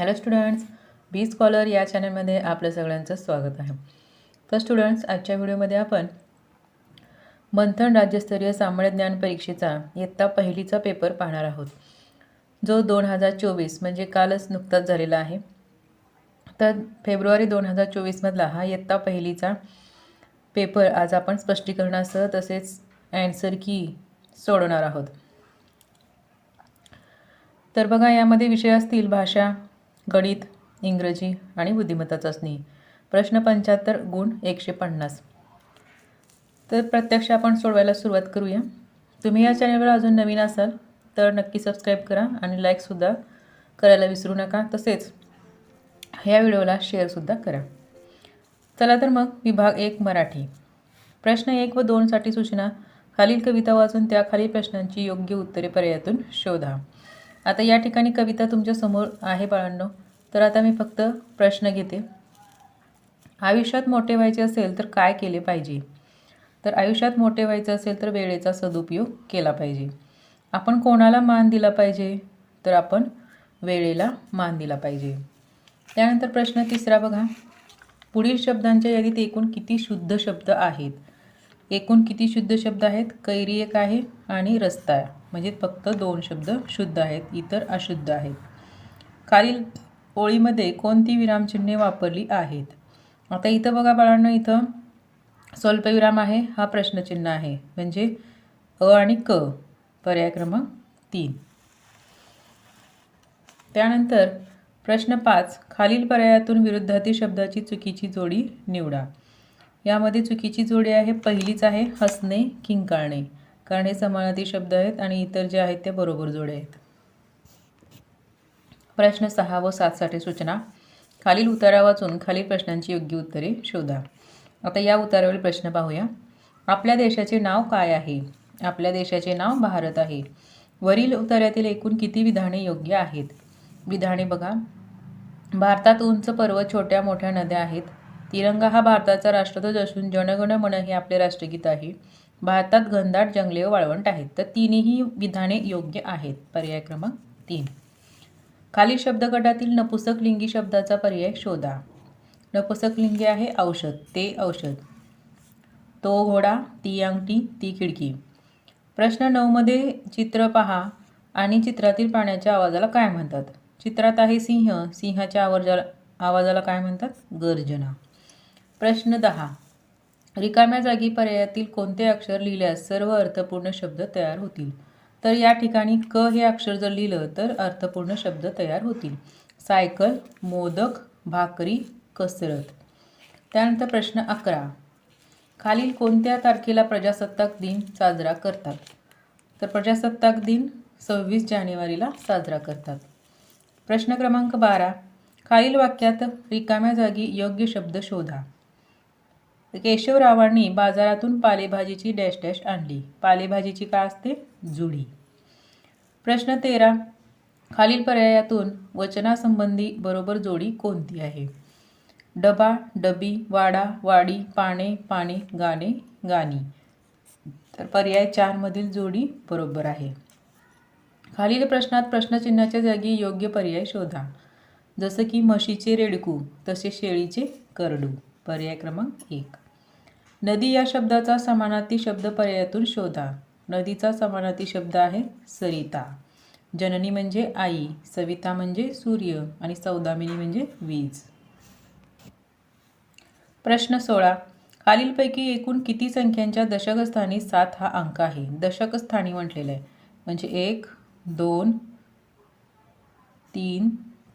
Hello students बी scholar या चॅनलमध्ये आपलं सगळ्यांचं स्वागत आहे. तर स्टुडंट्स आजच्या व्हिडिओमध्ये आपण मंथन राज्यस्तरीय सामान्य ज्ञान परीक्षेचा इयत्ता पहिलीचा पेपर पाहणार आहोत. जो दोन हजार चोवीस म्हणजे कालच नुकताच झालेला आहे. तर फेब्रुवारी दोन हजार चोवीसमधला हा इयत्ता पहिलीचा पेपर आज आपण स्पष्टीकरणासह तसेच अँसर की सोडवणार आहोत. तर बघा यामध्ये विषय असतील भाषा गणित इंग्रजी आणि बुद्धिमत्ता चाचणी प्रश्न पंच्याहत्तर गुण एकशे पन्नास. तर प्रत्यक्ष आपण सोडवायला सुरुवात करूया. तुम्ही या चॅनलवर अजून नवीन असाल तर नक्की सबस्क्राईब करा आणि लाईकसुद्धा करायला विसरू नका. तसेच ह्या व्हिडिओला शेअरसुद्धा करा. चला तर मग विभाग एक मराठी. प्रश्न एक व दोनसाठी सूचना. खालील कविता वाचून त्या खालील प्रश्नांची योग्य उत्तरे पर्यायातून शोधा. आता या ठिकाणी कविता तुमच्यासमोर आहे बाळांनो. तर आता मी फक्त प्रश्न घेते. आयुष्यात मोठे व्हायचे असेल तर काय केले पाहिजे? तर आयुष्यात मोठे व्हायचे असेल तर वेळेचा सदुपयोग केला पाहिजे. आपण कोणाला मान दिला पाहिजे? तर आपण वेळेला मान दिला पाहिजे. त्यानंतर प्रश्न तिसरा बघा. पुढील शब्दांच्या यादीत एकूण किती शुद्ध शब्द आहेत? एकूण किती शुद्ध शब्द आहेत? कैरी एक आहे आणि रस्ता म्हणजे फक्त दोन शब्द शुद्ध आहेत इतर अशुद्ध आहेत. खालील ओळीमध्ये कोणती विरामचिन्हे वापरली आहेत? आता इथं बघा बाळांनो इथं स्वल्पविराम आहे हा प्रश्नचिन्ह आहे. म्हणजे अ आणि क पर्याय क्रमांक तीन. त्यानंतर प्रश्न पाच खालील पर्यायातून विरुद्धार्थी शब्दाची चुकीची जोडी निवडा. यामध्ये चुकीची जोडी आहे पहिलीच आहे हसणे किंकाळणे. कारण हे समानार्थी शब्द आहेत आणि इतर जे आहेत ते बरोबर जोडे आहेत. प्रश्न सहा व सातसाठी सूचना. खालील उतारा वाचून खालील प्रश्नांची योग्य उत्तरे शोधा. आता या उतारावरील प्रश्न पाहूया. आपल्या देशाचे नाव काय आहे? आपल्या देशाचे नाव भारत आहे. वरील उतार्यातील एकूण किती विधाने योग्य आहेत? विधाने बघा. भारतात उंच पर्वत छोट्या मोठ्या नद्या आहेत. तिरंगा हा भारताचा राष्ट्रध्वज असून जनगण मन हे आपले राष्ट्रगीत आहे. भारतात घनदाट जंगले व वाळवंट आहेत. तर तिन्ही विधाने योग्य आहेत. पर्याय क्रमांक तीन. खालील शब्दगटातील नपुसक लिंगी शब्दाचा पर्याय शोधा. नपुसक लिंगी आहे औषध. ते औषध. तो घोडा ती अंगठी ती खिडकी. प्रश्न नऊमध्ये चित्र पहा आणि चित्रातील प्राण्याच्या आवाजाला काय म्हणतात? चित्रात आहे सिंह. सिंहाच्या आवाजाला आवाजाला काय म्हणतात? गर्जना. प्रश्न दहा. रिकाम्या जागी पर्यायातील कोणते अक्षर लिहिल्यास सर्व अर्थपूर्ण शब्द तयार होतील? तर या ठिकाणी क हे अक्षर जर लिहिलं तर अर्थपूर्ण शब्द तयार होतील. सायकल मोदक भाकरी कसरत. त्यानंतर प्रश्न अकरा. खालील कोणत्या तारखेला प्रजासत्ताक दिन साजरा करतात? तर प्रजासत्ताक दिन सव्वीस जानेवारीला साजरा करतात. प्रश्न क्रमांक बारा. खालील वाक्यात रिकाम्या जागी योग्य शब्द शोधा. केशवरावांनी बाजारातून पालेभाजीची डॅश डॅश आणली. पालेभाजीची काय असते? जुडी. प्रश्न तेरा. खालील पर्यायातून वचनासंबंधी बरोबर जोडी कोणती आहे? डबा डबी वाडा वाडी पाणे पाने गाणे गाणी. तर पर्याय चारमधील जोडी बरोबर आहे. खालील प्रश्नात प्रश्नचिन्हाच्या जागी योग्य पर्याय शोधा. जसं की म्हशीचे रेडकू तसे शेळीचे करडू. पर्याय क्रमांक एक. नदी या शब्दाचा समानार्थी शब्द पर्यायातून शोधा. नदीचा समानार्थी शब्द आहे सरिता. जननी म्हणजे आई सविता म्हणजे सूर्य आणि सौदामिनी म्हणजे वीज. प्रश्न सोळा. खालीलपैकी एकूण किती संख्यांच्या दशकस्थानी सात हा अंक आहे? दशकस्थानी म्हटलेलं आहे. म्हणजे एक दोन तीन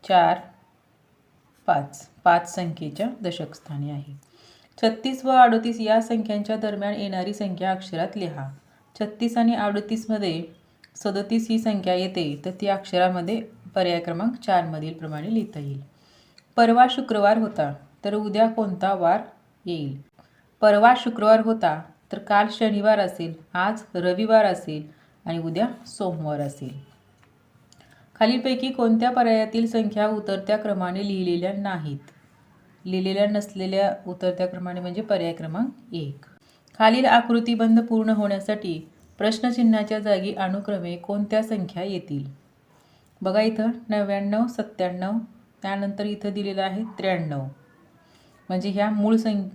चार पाच. पाच संख्येच्या दशकस्थानी आहे. छत्तीस व अडोतीस या संख्यांच्या दरम्यान येणारी संख्या अक्षरात लिहा. छत्तीस आणि अडोतीसमध्ये सदतीस ही संख्या येते तर ती अक्षरामध्ये पर्याय क्रमांक चारमधील प्रमाणे लिहिता येईल. परवा शुक्रवार होता तर उद्या कोणता वार येईल? परवा शुक्रवार होता तर काल शनिवार असेल आज रविवार असेल आणि उद्या सोमवार असेल. खालीलपैकी कोणत्या पर्यायातील संख्या उतरत्या क्रमाने लिहिलेल्या नाहीत? लिहिलेल्या नसलेल्या उतरत्या क्रमाने म्हणजे पर्याय क्रमांक एक. खालील आकृतीबंध पूर्ण होण्यासाठी प्रश्नचिन्हाच्या जागी अनुक्रमे कोणत्या संख्या येतील? बघा इथं नव्याण्णव सत्त्याण्णव त्यानंतर इथं दिलेलं आहे त्र्याण्णव. म्हणजे ह्या मूळ सं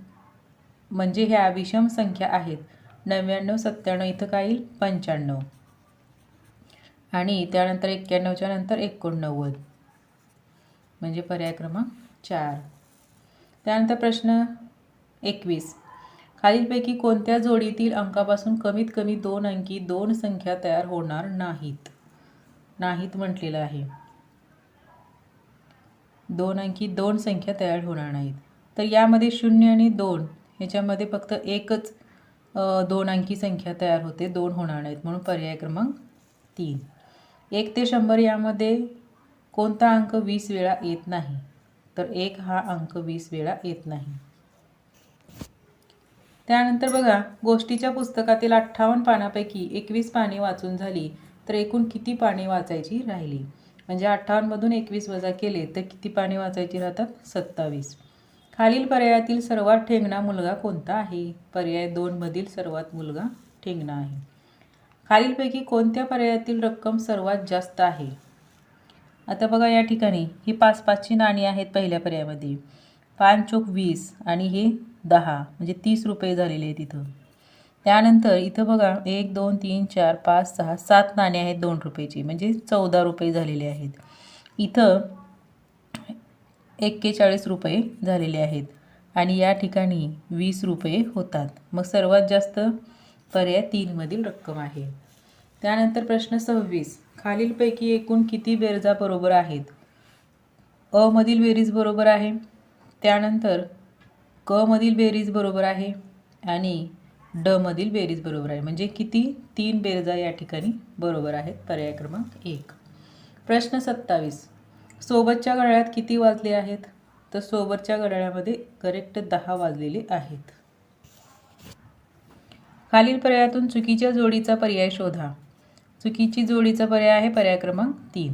म्हणजे ह्या विषम संख्या आहेत. नव्याण्णव सत्त्याण्णव इथं काय येईल? पंच्याण्णव. आणि त्यानंतर एक्क्याण्णवच्या नंतर एकोणनव्वद. म्हणजे पर्याय क्रमांक चार. त्यानंतर प्रश्न एकवीस. खालीलपैकी कोणत्या जोडीतील अंकापासून कमीत कमी दोन अंकी दोन संख्या तयार होणार नाहीत? नाहीत म्हटलेलं आहे. दोन अंकी दोन संख्या तयार होणार नाहीत. तर यामध्ये शून्य आणि दोन ह्याच्यामध्ये फक्त एकच दोन अंकी संख्या तयार होते दोन होणार नाहीत. म्हणून पर्याय क्रमांक तीन. एक ते शंभर यामध्ये कोणता अंक वीस वेळा येत नाही? तर एक हा अंक वीस वेळा येत नाही. त्यानंतर बघा गोष्टीच्या पुस्तकातील अठ्ठावन्न पानापैकी एकवीस पाने वाचून झाली तर एकूण किती पाने वाचायची राहिली? म्हणजे अठ्ठावन्नमधून एकवीस वजा केले तर किती पाने वाचायची राहतात? सत्तावीस. खालील पर्यायातील सर्वात ठेंगणा मुलगा कोणता आहे? पर्याय दोनमधील सर्वात मुलगा ठेंगणा आहे. खालीलपैकी कोणत्या पर्यायातील रक्कम सर्वात जास्त आहे? आता बघा या ठिकाणी ही पाच पाचची नाणी आहेत पहिल्या पर्यायामध्ये. पाच चोक वीस आणि हे दहा म्हणजे तीस रुपये झालेले आहेत इथं. त्यानंतर इथं बघा एक दोन तीन चार पाच सहा सात नाणी आहेत दोन रुपयाची म्हणजे चौदा रुपये झालेले आहेत. इथं एक्केचाळीस रुपये झालेले आहेत आणि या ठिकाणी वीस रुपये होतात. मग सर्वात जास्त पर्याय तीनमधील रक्कम आहे. त्यानंतर प्रश्न सव्वीस. खालीलपैकी एकूण किती बेरजा बरोबर आहेत? अ मधील बेरीज बरोबर आहे. त्यानंतर क मधील बेरीज बरोबर आहे आणि ड मधील बेरीज बरोबर आहे. म्हणजे किती? तीन बेरजा या ठिकाणी बरोबर आहेत. पर्याय क्रमांक एक. प्रश्न सत्तावीस. सोबतच्या घड्याळात किती वाजले आहेत? तर सोबतच्या घड्याळामध्ये करेक्ट दहा वाजलेले आहेत. खालील पर्यायातून चुकीच्या जोडीचा पर्याय शोधा. चुकीची जोडीचा पर्याय आहे पर्याय क्रमांक तीन.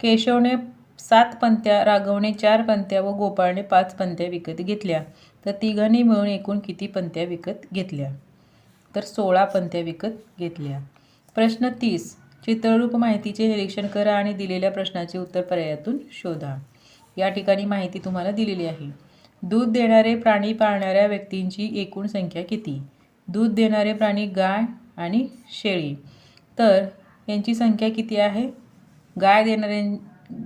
केशवने सात पंत्या राघवने चार पंत्या व गोपाळने पाच पंत्या विकत घेतल्या. तर तिघांनी मिळून एकूण किती पंत्या विकत घेतल्या? तर सोळा पंत्या विकत घेतल्या. प्रश्न तीस. चित्ररूप माहितीचे निरीक्षण करा आणि दिलेल्या प्रश्नाचे उत्तर पर्यायातून शोधा. या ठिकाणी माहिती तुम्हाला दिलेली आहे. दूध देणारे प्राणी पाळणाऱ्या व्यक्तींची एकूण संख्या किती? दूध देणारे प्राणी गाय आणि शेळी. तर यांची संख्या किती आहे? गाय देणाऱ्यां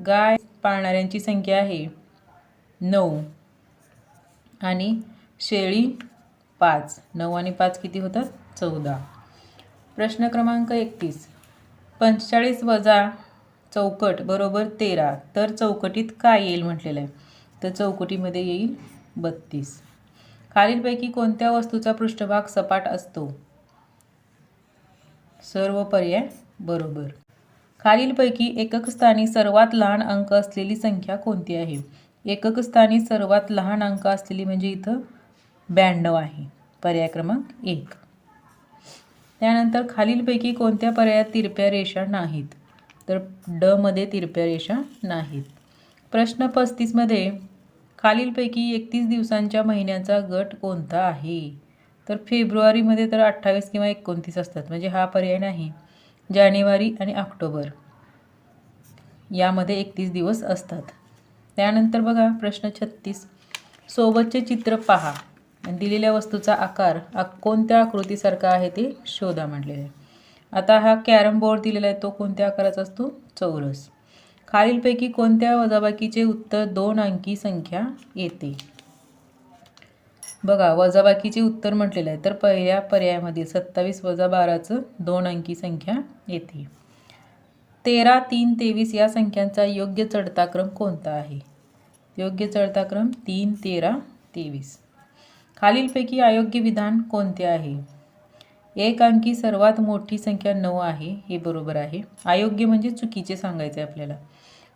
गाय पाळणाऱ्यांची संख्या आहे नऊ आणि शेळी पाच. नऊ आणि पाच किती होतात? चौदा. प्रश्न क्रमांक एकतीस. पंचेचाळीस वजा चौकट बरोबर तेरा. तर चौकटीत काय येईल म्हटलेलं आहे? तर चौकटीमध्ये येईल बत्तीस. खालीलपैकी कोणत्या वस्तूचा पृष्ठभाग सपाट असतो? सर्व पर्याय बरोबर. खालीलपैकी एकक स्थानी सर्वात लहान अंक असलेली संख्या कोणती आहे? एकक स्थानी सर्वात लहान अंक असलेली म्हणजे इथं ब्याण्णव आहे. पर्याय क्रमांक एक. त्यानंतर खालीलपैकी कोणत्या पर्यायात तिरप्या रेषा नाहीत? तर ड मध्ये तिरप्या रेषा नाहीत. प्रश्न पस्तीसमध्ये खालीलपैकी एकतीस दिवसांच्या महिन्याचा गट कोणता आहे? तर फेब्रुवारीमध्ये तर अठ्ठावीस किंवा एकोणतीस असतात. म्हणजे हा पर्याय नाही. जानेवारी आणि ऑक्टोबर यामध्ये एकतीस दिवस असतात. त्यानंतर बघा प्रश्न छत्तीस. सोबतचे चित्र पहा. आणि दिलेल्या वस्तूचा आकार आ कोणत्या आकृतीसारखा आहे ते शोधा म्हटलेलं आहे. आता हा कॅरम बोर्ड दिलेला आहे तो कोणत्या आकाराचा असतो? चौरस. खालीलपैकी कोणत्या वजाबाकीचे उत्तर दोन अंकी संख्या येते? बघा वजाबाकीचे उत्तर म्हटलेलं आहे. तर पहिल्या पर्यायामध्ये सत्तावीस वजा बाराचं दोन अंकी संख्या येते. तेरा तीन तेवीस या संख्यांचा योग्य चढता क्रम कोणता आहे? योग्य चढता क्रम तीन तेरा तेवीस. खालीलपैकी अयोग्य विधान कोणते आहे? एक अंकी सर्वात मोठी संख्या नऊ आहे हे बरोबर आहे. अयोग्य म्हणजे चुकीचे सांगायचे आपल्याला.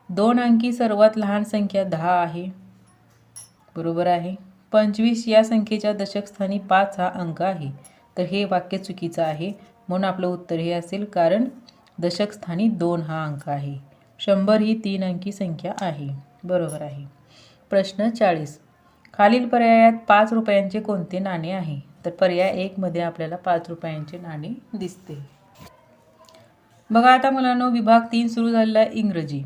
दोन अंकी सर्वात लहान संख्या दहा आहे. बरोबर आहे? पंचवीस या संख्येच्या दशकस्थानी पाच हा अंक आहे. तर हे वाक्य चुकीचं आहे म्हणून आपलं उत्तर हे असेल कारण दशकस्थानी दोन हा अंक आहे. शंभर ही तीन अंकी संख्या आहे. बरोबर आहे. प्रश्न चाळीस. खालील पर्यायात पाच रुपयांचे कोणते नाणे आहे? तर पर्याय एकमध्ये आपल्याला पाच रुपयांचे नाणे दिसते. बघा आता मुलांनो विभाग तीन सुरू झालेला आहे इंग्रजी.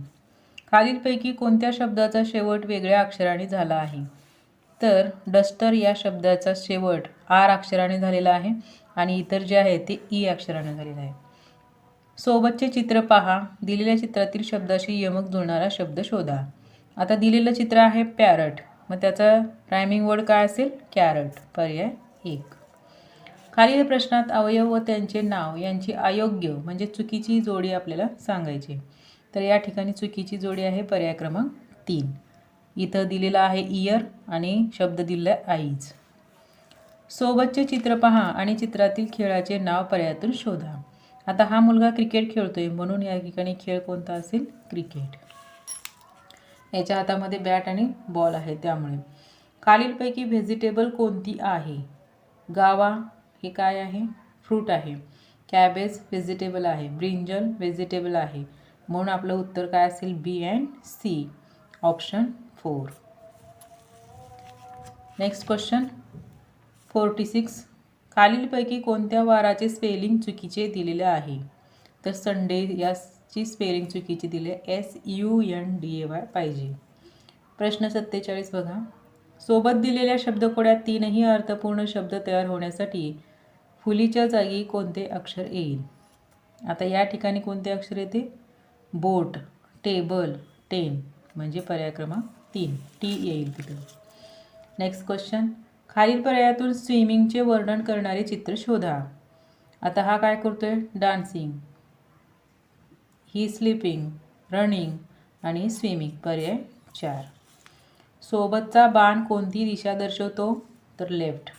खालीलपैकी कोणत्या शब्दाचा शेवट वेगळ्या अक्षराने झाला आहे? तर डस्टर या शब्दाचा शेवट आर अक्षराने झालेला आहे आणि इतर जे आहे ते ई अक्षराने झालेलं आहे. सोबतचे चित्र पहा. दिलेल्या चित्रातील शब्दाशी यमक जुळणारा शब्द शोधा. आता दिलेलं चित्र आहे पॅरट. मग त्याचा रायमिंग वर्ड काय असेल? कॅरट. पर्याय एक. खालील प्रश्नात अवयव व त्यांचे नाव यांची अयोग्य म्हणजे चुकीची जोडी आपल्याला सांगायची तर या ठिकाणी चुकीची जोडी आहे पर्याय क्रमांक तीन. इथं दिलेला आहे इयर आणि शब्द दिलेला आहे आईज सोबतचे चित्र पहा आणि चित्रातील खेळाचे नाव पर्यायातून शोधा. आता हा मुलगा क्रिकेट खेळतोय म्हणून या ठिकाणी खेळ कोणता असेल? क्रिकेट याच्या हातामध्ये बॅट आणि बॉल आहे त्यामुळे. खालीलपैकी व्हेजिटेबल कोणती आहे? गावा हे काय आहे? फ्रूट आहे. कॅबेज व्हेजिटेबल आहे. ब्रिंजल व्हेजिटेबल आहे. म्हणून आपलं उत्तर काय असेल? B and C option four. Next question forty six खालीलपैकी कोणत्या वाराचे स्पेलिंग चुकीचे दिलेले आहे? तर संडे याची स्पेलिंग चुकीची दिली S U N D A Y पाहिजे. प्रश्न सत्तेचाळीस बघा. सोबत दिलेल्या शब्दकोड्यात तीनही अर्थपूर्ण शब्द तयार होण्यासाठी फुलीच्या जागी कोणते अक्षर येईल? आता या ठिकाणी कोणते अक्षर येते? बोट टेबल टेन म्हणजे पर्याय क्रमांक तीन. टी येईल तिथं. नेक्स्ट क्वेश्चन खालील पर्यायातून स्विमिंगचे वर्णन करणारे चित्र शोधा. आता हा काय करतोय? डान्सिंग ही स्लिपिंग रनिंग आणि स्विमिंग पर्याय चार. सोबतचा बाण कोणती दिशा दर्शवतो? तर लेफ्ट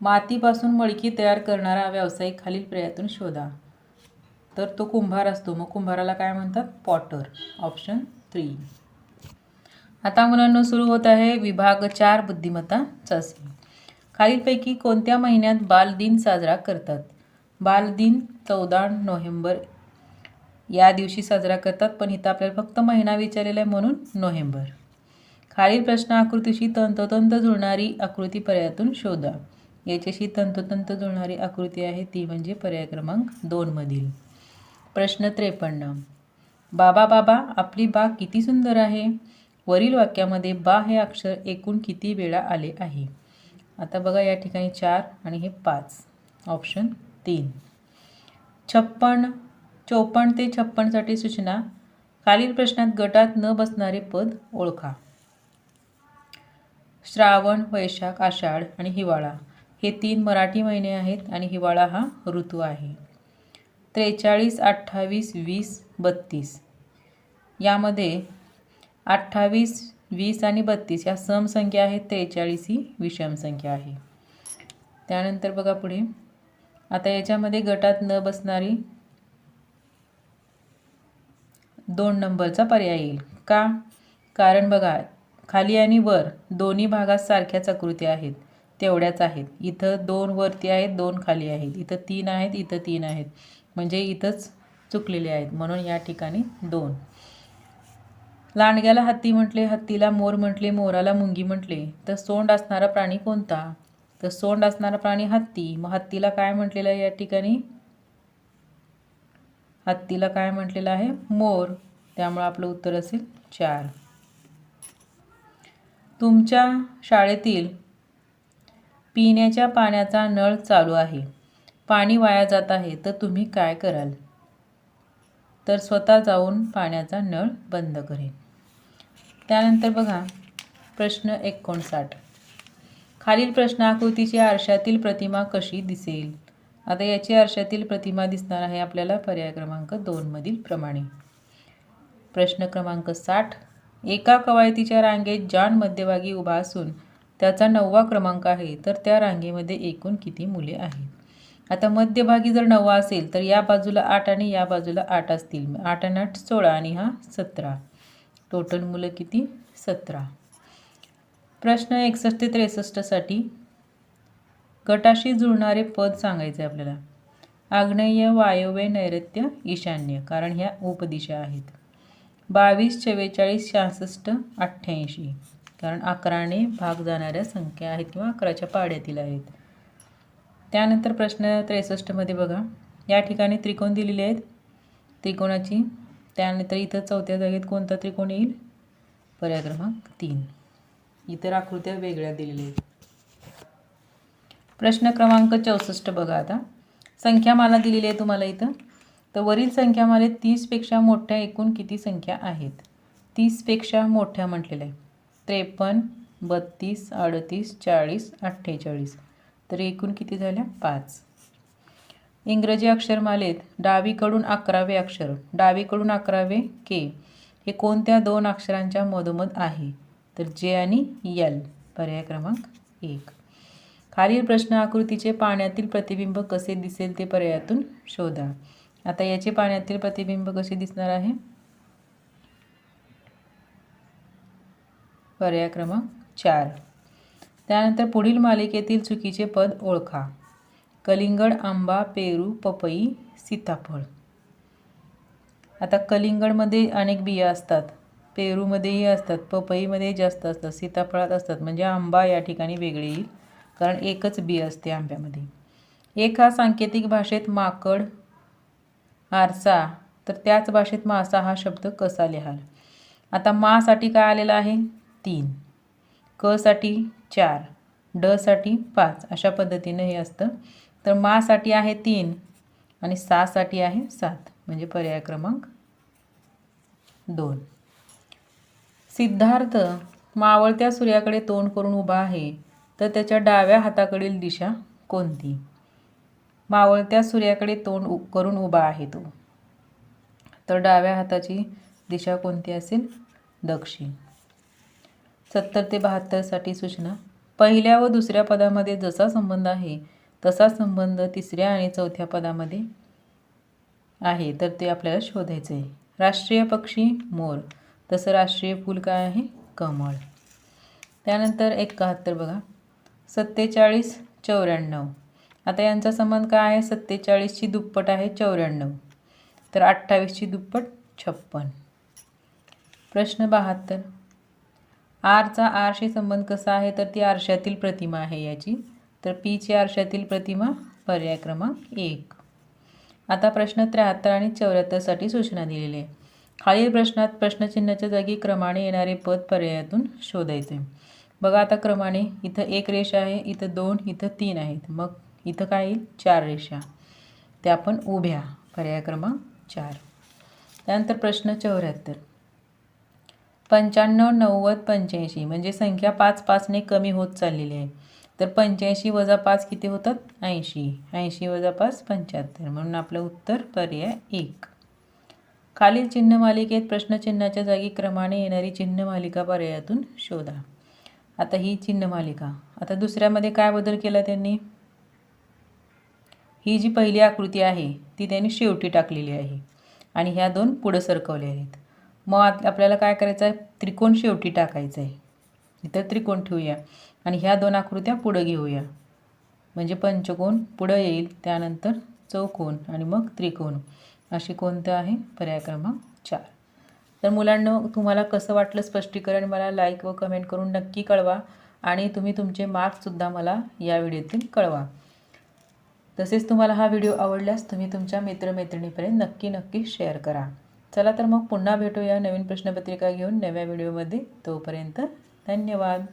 मातीपासून मळकी तयार करणारा व्यावसायिक खालील पर्यायातून शोधा. तर तो कुंभार असतो. मग कुंभाराला काय म्हणतात? पॉटर. Option three. आता मुलांना सुरू होत आहे विभाग चार बुद्धिमत्ता चाचणी खालीलपैकी कोणत्या महिन्यात बालदिन साजरा करतात? बालदिन चौदा नोव्हेंबर. या दिवशी साजरा करतात पण इथं आपल्याला फक्त महिना विचारलेला आहे म्हणून नोव्हेंबर. खालील प्रश्न आकृतीशी तंतोतंत जुळणारी आकृती पर्यायातून शोधा. याच्याशी तंतोतंत जुळणारी आकृती आहे ती म्हणजे पर्याय क्रमांक दोनमधील प्रश्न त्रेपन्न. बाबा बाबा आपली बाग किती सुंदर आहे. वरील वाक्यामध्ये बा हे अक्षर एकूण किती वेळा आले आहे? आता बघा या ठिकाणी चार आणि हे पाच. ऑप्शन तीन. छप्पन चोपन्न ते छप्पनसाठी सूचना. खालील प्रश्नात गटात न बसणारे पद ओळखा. श्रावण वैशाख आषाढ आणि हिवाळा. हे तीन मराठी महिने आहेत आणि हिवाळा हा ऋतू आहे. त्रेचाळीस अठ्ठावीस वीस बत्तीस. यामध्ये अठ्ठावीस वीस आणि बत्तीस या समसंख्या आहेत. त्रेचाळीस ही विषम संख्या आहे. त्यानंतर बघा पुढे. आता याच्यामध्ये गटात न बसणारी दोन नंबरचा पर्याय येईल. का? कारण बघा खाली आणि वर दोन्ही भागात सारख्याच आकृती आहेत. तेवढ्याच आहेत. इथं दोन वरती आहेत दोन खाली आहेत. इथं तीन आहेत इथं तीन आहेत. म्हणजे इथंच चुकलेले आहेत. म्हणून या ठिकाणी दोन. लांडग्याला हत्ती म्हटले हत्तीला मोर म्हटले मोराला मुंगी म्हटले. तर सोंड असणारा प्राणी कोणता? तर सोंड असणारा प्राणी हत्ती. मग हत्तीला काय म्हटलेलं आहे या ठिकाणी? हत्तीला काय म्हटलेलं आहे? मोर. त्यामुळे आपलं उत्तर असेल चार. तुमच्या शाळेतील पिण्याच्या पाण्याचा नळ चालू आहे. पाणी वाया जात आहे तर तुम्ही काय कराल? तर स्वतः जाऊन पाण्याचा नळ बंद करेन. त्यानंतर बघा प्रश्न एकोणसाठ. खालील प्रश्न आकृतीची आरशातील प्रतिमा कशी दिसेल? आता याची आरशातील प्रतिमा दिसणार आहे आपल्याला पर्याय क्रमांक दोनमधील प्रमाणे. प्रश्न क्रमांक साठ. एका कवायतीच्या रांगेत जॉन मध्यभागी उभा असून त्याचा नववा क्रमांक आहे तर त्या रांगेमध्ये एकूण किती मुले आहेत? आता मध्यभागी जर नवा असेल तर या बाजूला आठ आणि या बाजूला आठ असतील. आठ आणि आठ सोळा आणि हा सतरा. टोटल मुलं किती? सतरा. प्रश्न एकसष्ट ते त्रेसष्टसाठी गटाशी जुळणारे पद सांगायचे आपल्याला. आग्नेय वायव्य नैऋत्य ईशान्य कारण ह्या उपदिशा आहेत. बावीस चव्वेचाळीस सहासष्ट अठ्ठ्याऐंशी. कारण अकराने भाग जाणाऱ्या संख्या आहेत किंवा अकराच्या पाड्यातील आहेत. त्यानंतर प्रश्न त्रेसष्टमध्ये बघा. या ठिकाणी त्रिकोण दिलेले आहेत. त्रिकोणाची. त्यानंतर इथं चौथ्या जागेत कोणता त्रिकोण येईल? पर्याय क्रमांक तीन. इतर आकृत्या वेगळ्या दिलेल्या आहेत. प्रश्न क्रमांक चौसष्ट बघा आता. संख्यामाला दिलेली आहे तुम्हाला इथं. तर वरील संख्यामालेत तीसपेक्षा मोठ्या एकूण किती संख्या आहेत? तीसपेक्षा मोठ्या म्हटलेल्या आहे. त्रेपन्न बत्तीस अडतीस चाळीस अठ्ठेचाळीस. तर एकूण किती झाल्या? पाच. इंग्रजी अक्षरमालेत डावीकडून अकरावे अक्षर डावीकडून अकरावे के. हे कोणत्या दोन अक्षरांच्या मधोमध आहे? तर जे आणि यल. पर्याय क्रमांक एक. खालील प्रश्न आकृतीचे पाण्यातील प्रतिबिंब कसे दिसेल ते पर्यायातून शोधा. आता याचे पाण्यातील प्रतिबिंब कसे दिसणार आहे? पर्याय क्रमांक चार. त्यानंतर पुढील मालिकेतील चुकीचे पद ओळखा. कलिंगड आंबा पेरू पपई सीताफळ. आता कलिंगडमध्ये अनेक बिया असतात. पेरूमध्येही असतात पपईमध्ये जास्त असतात सीताफळात असतात. म्हणजे आंबा या ठिकाणी वेगळी येईल कारण एकच बी असते आंब्यामध्ये. एक हा सांकेतिक भाषेत माकड आरसा. तर त्याच भाषेत मासा हा शब्द कसा लिहाल? आता मासाठी काय आलेला आहे? तीन. क साठी चार ड साठी पाच अशा पद्धतीनं हे असतं. तर मासाठी आहे तीन आणि सासाठी आहे सात म्हणजे पर्याय क्रमांक दोन. सिद्धार्थ मावळत्या सूर्याकडे तोंड करून उभा आहे तर त्याच्या डाव्या हाताकडील दिशा कोणती? मावळत्या सूर्याकडे तोंड उ करून उभा आहे तो. तर डाव्या हाताची दिशा कोणती असेल? दक्षिण. सत्तर ते बहात्तरसाठी सूचना. पहिल्या व दुसऱ्या पदामध्ये जसा संबंध आहे तसा संबंध तिसऱ्या आणि चौथ्या पदामध्ये आहे. तर ते आपल्याला शोधायचं आहे राष्ट्रीय पक्षी मोर. तसं राष्ट्रीय फूल काय आहे? कमळ. त्यानंतर एकाहत्तर बघा. सत्तेचाळीस चौऱ्याण्णव. आता यांचा संबंध काय आहे? सत्तेचाळीसची दुप्पट आहे चौऱ्याण्णव. तर अठ्ठावीसची दुप्पट छप्पन. प्रश्न बहात्तर. आरचा आरशी संबंध कसा आहे? तर ती आरशातील प्रतिमा आहे याची. तर पीची आरशातील प्रतिमा पर्याय क्रमांक एक. आता प्रश्न त्र्याहत्तर आणि चौऱ्याहत्तरसाठी सूचना दिलेली आहे. खालील प्रश्नात प्रश्नचिन्हाच्या जागी क्रमाने येणारे पद पर्यायातून शोधायचे. बघा आता क्रमाने. इथं एक रेषा आहे इथं दोन इथं तीन आहेत. मग इथं काय येईल? चार रेषा. त्या पण उभ्या. पर्याय क्रमांक चार. त्यानंतर प्रश्न चौऱ्याहत्तर. पंच्याण्णव नव्वद पंच्याऐंशी. म्हणजे संख्या पाच पाचने कमी होत चाललेली आहे. तर पंच्याऐंशी वजा पाच किती होतात? ऐंशी. ऐंशी वजा पाच पंच्याहत्तर. म्हणून आपलं उत्तर पर्याय एक. खालील चिन्ह मालिकेत प्रश्नचिन्हाच्या जागी क्रमाने येणारी चिन्ह मालिका पर्यायातून शोधा. आता ही चिन्ह मालिका. आता दुसऱ्यामध्ये काय बदल केला त्यांनी? ही जी पहिली आकृती आहे ती त्यांनी शेवटी टाकलेली आहे. आणि ह्या दोन पुढं सरकवल्या आहेत. मग आत आपल्याला काय करायचं आहे? त्रिकोण शेवटी टाकायचं आहे इथं त्रिकोण ठेवूया. आणि ह्या दोन आकृत्या पुढं घेऊया. म्हणजे पंचकोन पुढं येईल त्यानंतर चौकोन आणि मग त्रिकोण. अशी कोणतं आहे? पर्याय क्रमांक चार. तर मुलांना तुम्हाला कसं वाटलं स्पष्टीकरण मला लाईक व कमेंट करून नक्की कळवा. आणि तुम्ही तुमचे मार्क्ससुद्धा मला या व्हिडिओतील कळवा. तसेच तुम्हाला हा व्हिडिओ आवडल्यास तुम्ही तुमच्या मित्रमैत्रिणीपर्यंत नक्की नक्की शेअर करा. चला तर मग पुन्हा भेटूया नवीन प्रश्नपत्रिका घेऊन नव्या व्हिडिओमध्ये. तोपर्यंत धन्यवाद.